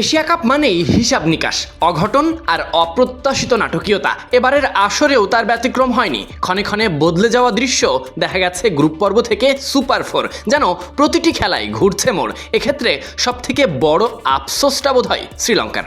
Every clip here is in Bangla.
এশিয়া কাপ মানেই হিসাব নিকাশ, অঘটন আর অপ্রত্যাশিত নাটকীয়তা। এবারের আসরেও তার ব্যতিক্রম হয়নি। ক্ষণে ক্ষণে বদলে যাওয়া দৃশ্য দেখা গেছে গ্রুপ পর্ব থেকে সুপার ফোর, যেন প্রতিটি খেলায় ঘুরছে মোড়। এক্ষেত্রে সবথেকে বড় আফসোসটা বোধ হয় শ্রীলঙ্কার।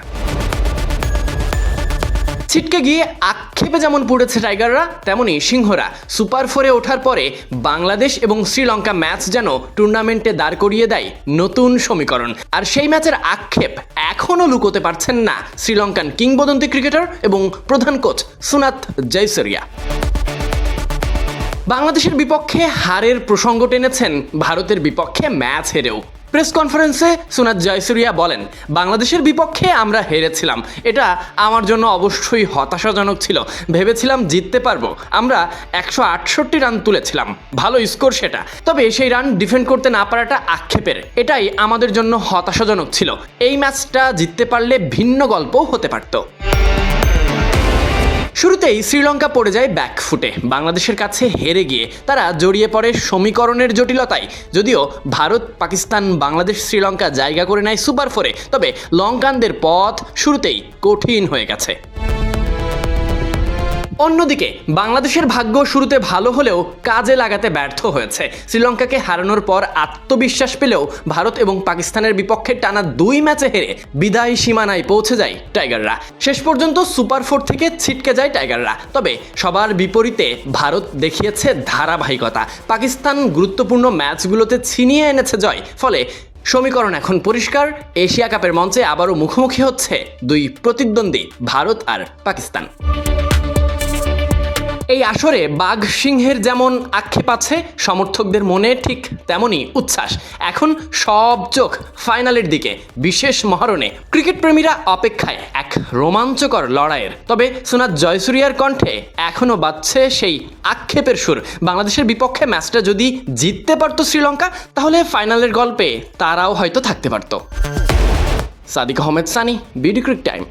ছিটকে গিয়ে আক্ষেপে যেমন পড়েছে টাইগাররা, তেমনি সিংহরা। সুপার ফোরে ওঠার পরে বাংলাদেশ এবং শ্রীলঙ্কা ম্যাচ যেন টুর্নামেন্টে দাঁড় করিয়ে দেয় নতুন সমীকরণ। আর সেই ম্যাচের আক্ষেপ এখনও লুকোতে পারছেন না শ্রীলঙ্কান কিংবদন্তি ক্রিকেটার এবং প্রধান কোচ সুনাথ জয়সরিয়া। বাংলাদেশের বিপক্ষে হারের প্রসঙ্গ টেনেছেন ভারতের বিপক্ষে ম্যাচ হেরেও। প্রেস কনফারেন্সে সুনাত জয়সুরিয়া বলেন, বাংলাদেশের বিপক্ষে আমরা হেরেছিলাম। এটা আমার জন্য অবশ্যই হতাশাজনক ছিল। ভেবেছিলাম জিততে পারব। আমরা একশো আটষট্টি রান তুলেছিলাম। ভালো স্কোর সেটা। তবে সেই রান ডিফেন্ড করতে না পারাটা আক্ষেপের। এটাই আমাদের জন্য হতাশাজনক ছিল। এই ম্যাচটা জিততে পারলে ভিন্ন গল্পও হতে পারতো। শুরুতেই শ্রীলঙ্কা পড়ে যায় ব্যাকফুটে বাংলাদেশের কাছে হেরে গিয়ে তারা জড়িয়ে পড়ে সমীকরণের জটিলতায়। যদিও ভারত, পাকিস্তান, বাংলাদেশ, শ্রীলঙ্কা জায়গা করে নেয় সুপার ফোরে তবে লঙ্কানদের পথ শুরুতেই কঠিন হয়ে গেছে। অন্যদিকে, বাংলাদেশের ভাগ্য শুরুতে ভালো হলেও কাজে লাগাতে ব্যর্থ হয়েছে। শ্রীলঙ্কাকে হারানোর পর আত্মবিশ্বাস পেলেও ভারত এবং পাকিস্তানের বিপক্ষে টানা দুই ম্যাচে হেরে বিদায় সীমানায় পৌঁছে যায় টাইগাররা। শেষ পর্যন্ত সুপার ফোর থেকে ছিটকে যায় টাইগাররা। তবে সবার বিপরীতে ভারত দেখিয়েছে ধারাবাহিকতা। পাকিস্তান গুরুত্বপূর্ণ ম্যাচগুলোতে ছিনিয়ে এনেছে জয়। ফলে সমীকরণ এখন পরিষ্কার। এশিয়া কাপের মঞ্চে আবারও মুখোমুখি হচ্ছে দুই প্রতিদ্বন্দ্বী, ভারত আর পাকিস্তান। এই আসরে বাঘ সিংহের যেমন আক্ষেপ আছে, সমর্থকদের মনে ঠিক তেমনই উচ্ছ্বাস। এখন সব চোখ ফাইনালের দিকে। বিশেষ মহারণে ক্রিকেট প্রেমীরা অপেক্ষায় এক রোমাঞ্চকর লড়াইয়ের। তবে সুনাত জয়সুরিয়ার কণ্ঠে এখনও বাজছে সেই আক্ষেপের সুর। বাংলাদেশের বিপক্ষে ম্যাচটা যদি জিততে পারতো শ্রীলঙ্কা, তাহলে ফাইনালের গল্পে তারাও হয়তো থাকতে পারতো। Sadiq Ahmed Sunny, BD cric time.